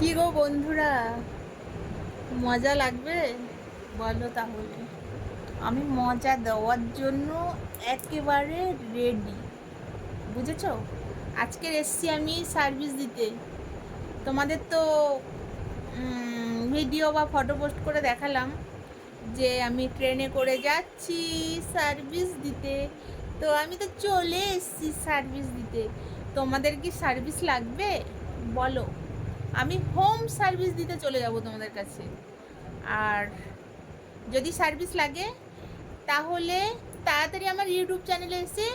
কি গো বন্ধুরা? মজা লাগবে? বলো তাহলে। আমি মজা দেওয়ার জন্য একেবারে রেডি বুঝেছ? আজকের এসছি আমি সার্ভিস দিতে। তোমাদের তো ভিডিও বা ফটো পোস্ট করে দেখালাম যে আমি ট্রেনে করে যাচ্ছি সার্ভিস দিতে। তো আমি তো চলে এসছি সার্ভিস দিতে। তোমাদের কি সার্ভিস লাগবে? বলো। আমি হোম সার্ভিস দিতে চলে যাব তোমাদের কাছে। আর যদি সার্ভিস লাগে, তাহলে তাড়াতাড়ি আমার ইউটিউব চ্যানেলে এসে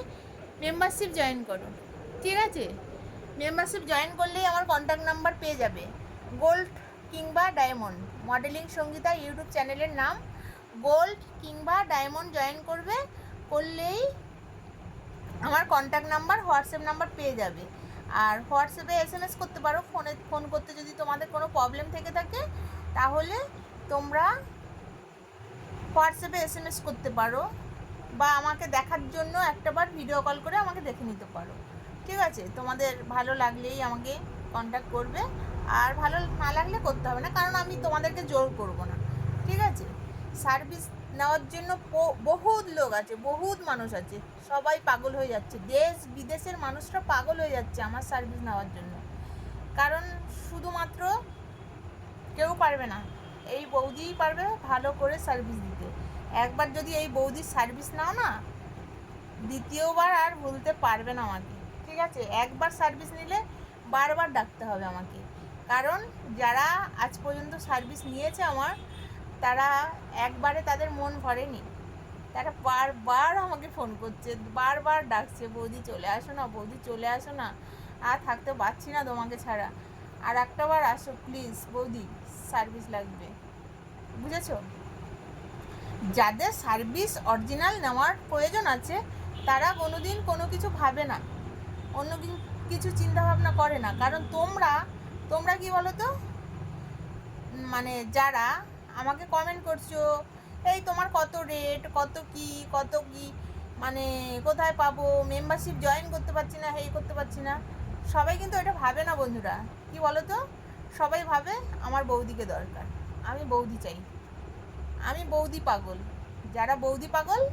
মেম্বারশিপ জয়েন করো। ঠিক আছে? মেম্বারশিপ জয়েন করলেই আমার কন্ট্যাক্ট নাম্বার পেয়ে যাবে। গোল্ড কিংবা ডায়মন্ড মডেলিং সঙ্গীতা ইউটিউব চ্যানেলের নাম। গোল্ড কিংবা ডায়মন্ড জয়েন করবে, করলেই আমার কন্ট্যাক্ট নাম্বার হোয়াটসঅ্যাপ নাম্বার পেয়ে যাবে। আর হোয়াটসঅ্যাপে এস এম এস করতে পারো, ফোনে, ফোন করতে যদি তোমাদের কোনো প্রবলেম থেকে থাকে, তাহলে তোমরা হোয়াটসঅ্যাপে এস এম এস করতে পারো বা আমাকে দেখার জন্য একটাবার ভিডিও কল করে আমাকে দেখে নিতে পারো। ঠিক আছে? তোমাদের ভালো লাগলেই আমাকে কন্ট্যাক্ট করবে। আর ভালো না লাগলে করতে হবে না, কারণ আমি তোমাদেরকে জোর করব না। ঠিক আছে? সার্ভিস নেওয়ার জন্য বহুত লোক আছে, বহুত মানুষ আছে। সবাই পাগল হয়ে যাচ্ছে। দেশ বিদেশের মানুষরা পাগল হয়ে যাচ্ছে আমার সার্ভিস নেওয়ার জন্য। কারণ শুধুমাত্র কেউ পারবে না। এই বৌদিই পারবে ভালো করে সার্ভিস দিতে। একবার যদি এই বৌদির সার্ভিস নাও না, দ্বিতীয়বার আর ভুলতে পারবে না আমাকে। ঠিক আছে? একবার সার্ভিস নিলে বারবার ডাকতে হবে আমাকে। কারণ যারা আজ পর্যন্ত সার্ভিস নিয়েছে আমার তারা একবারে তাদের মন ভরেনি। তারা বারবার আমাকে ফোন করছে, বারবার ডাকছে, বৌদি চলে আসো না, বৌদি চলে আসো না, আর থাকতে পারছি না তোমাকে ছাড়া। আর একটাবার আসো প্লিজ বৌদি সার্ভিস লাগবে। বুঝেছ? যাদের সার্ভিস অরিজিনাল নেওয়ার প্রয়োজন আছে, তারা কোনোদিন কোনো কিছু ভাবে না। অন্য কিছু চিন্তা ভাবনা করে না। কারণ তোমরা তোমরা কি বলো তো মানে যারা আমাকে কমেন্ট করছ, এই তোমার কত রেট কত কি কত কি? মানে কোথায় পাবো? মেম্বারশিপ জয়েন করতে পারছি না, হেই করতে পারছি না। সবাই কিন্তু এটা ভাবে না বন্ধুরা। কি বলো তো সবাই ভাবে আমার বৌদিকে দরকার। আমি বৌদি চাই। আমি বৌদি পাগল। যারা বৌদি পাগল,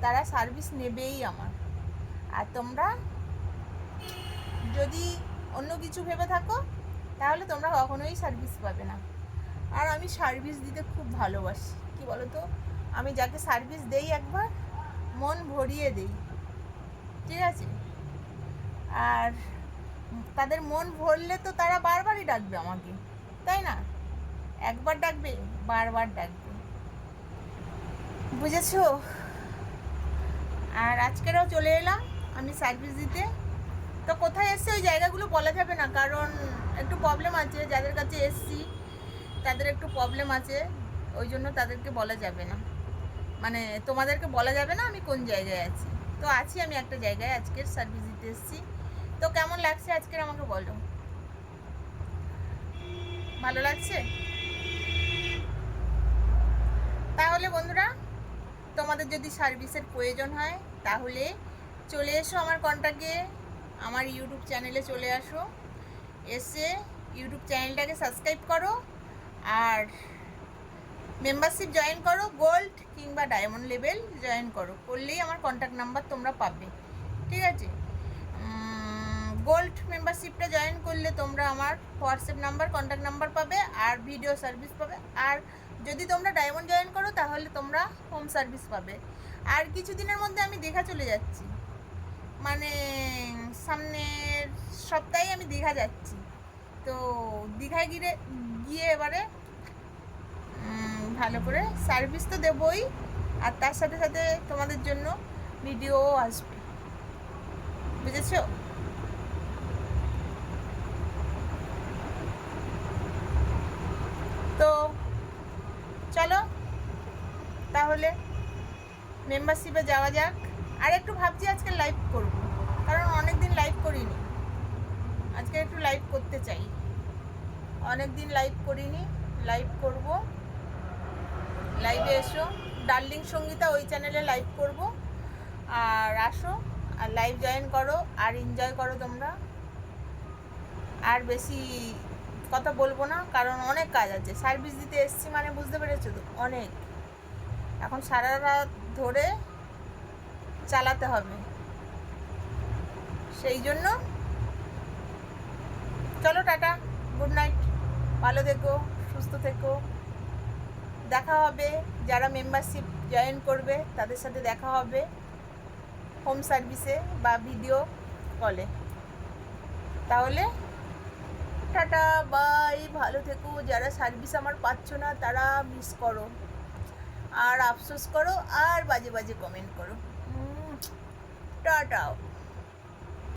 তারা সার্ভিস নেবেই আমার। আর তোমরা যদি অন্য কিছু ভেবে থাকো, তাহলে তোমরা কখনোই সার্ভিস পাবে না। আর আমি সার্ভিস দিতে খুব ভালোবাসি। কি বলো তো আমি যাকে সার্ভিস দেই একবার, মন ভরিয়ে দেই। ঠিক আছে? আর তাদের মন ভরলে তো তারা বারবারই ডাকবে আমাকে। তাই না? একবার ডাকবে, বারবার ডাকবে। বুঝেছ? আর আজকেরও চলে এলাম আমি সার্ভিস দিতে। তো কোথায় এসছে ওই জায়গাগুলো বলা যাবে না, কারণ একটু প্রবলেম আছে, যাদের কাছে এসছি। তাদের একটু প্রবলেম আছে ওই জন্য তাদেরকে বলা যাবে না। মানে তোমাদেরকে বলা যাবে না আমি কোন জায়গায় আছি। তো আছি আমি একটা জায়গায়, আজকের সার্ভিস দিতে এসেছি। তো কেমন লাগছে আজকের আমাকে বলো? ভালো লাগছে? তাহলে বন্ধুরা, তোমাদের যদি সার্ভিসের প্রয়োজন হয়, তাহলে চলে এসো আমার কন্ট্যাক্টে আমার ইউটিউব চ্যানেলে চলে আসো। এসে ইউটিউব চ্যানেলটাকে সাবস্ক্রাইব করো। আর মেম্বারশিপ জয়েন করো গোল্ড কিংবা ডায়মন্ড লেভেল জয়েন করো। করলেই আমার কন্ট্যাক্ট নাম্বার তোমরা পাবে। ঠিক আছে? গোল্ড মেম্বারশিপটা জয়েন করলে তোমরা আমার হোয়াটসঅ্যাপ নাম্বার কন্ট্যাক্ট নাম্বার পাবে আর ভিডিও সার্ভিস পাবে। আর যদি তোমরা ডায়মন্ড জয়েন করো, তাহলে তোমরা হোম সার্ভিস পাবে। আর কিছুদিনের মধ্যে আমি দীঘা চলে যাচ্ছি। মানে সামনের সপ্তাহে আমি দীঘা যাচ্ছি। তো দীঘায় গিয়ে গিয়ে এবারে ভালো করে সার্ভিস তো দেবই, আর তার সাথে সাথে তোমাদের জন্য ভিডিও আসবে। বুঝেছ? তো চলো, তাহলে মেম্বারশিপে যাওয়া যাক। আর একটু ভাবছি আজকে লাইভ করব, কারণ অনেক দিন লাইভ করিনি। আজকে একটু লাইভ করতে চাই। অনেক দিন লাইভ করিনি লাইভ করব। লাইভে এসো। ডার্লিং সঙ্গীতা ওই চ্যানেলে লাইভ করব। আর আসো, আর লাইভ জয়েন করো, আর এনজয় করো তোমরা। আর বেশি কথা বলব না, কারণ অনেক কাজ আছে। সার্ভিস দিতে এসছি মানে বুঝতে পেরেছ তো? অনেক। এখন সারা রাত ধরে চালাতে হবে। সেই জন্য চলো টাটা গুড নাইট ভালো থেকো, সুস্থ থেকো। দেখা হবে, যারা মেম্বারশিপ জয়েন করবে, তাদের সাথে দেখা হবে হোম সার্ভিসে বা ভিডিও কলে তাহলে, টাটা বাই ভালো থেকো। যারা সার্ভিস আমার পাচ্ছ না, তারা মিস করো। আর আফসোস করো, আর বাজে বাজে কমেন্ট করো। টাটা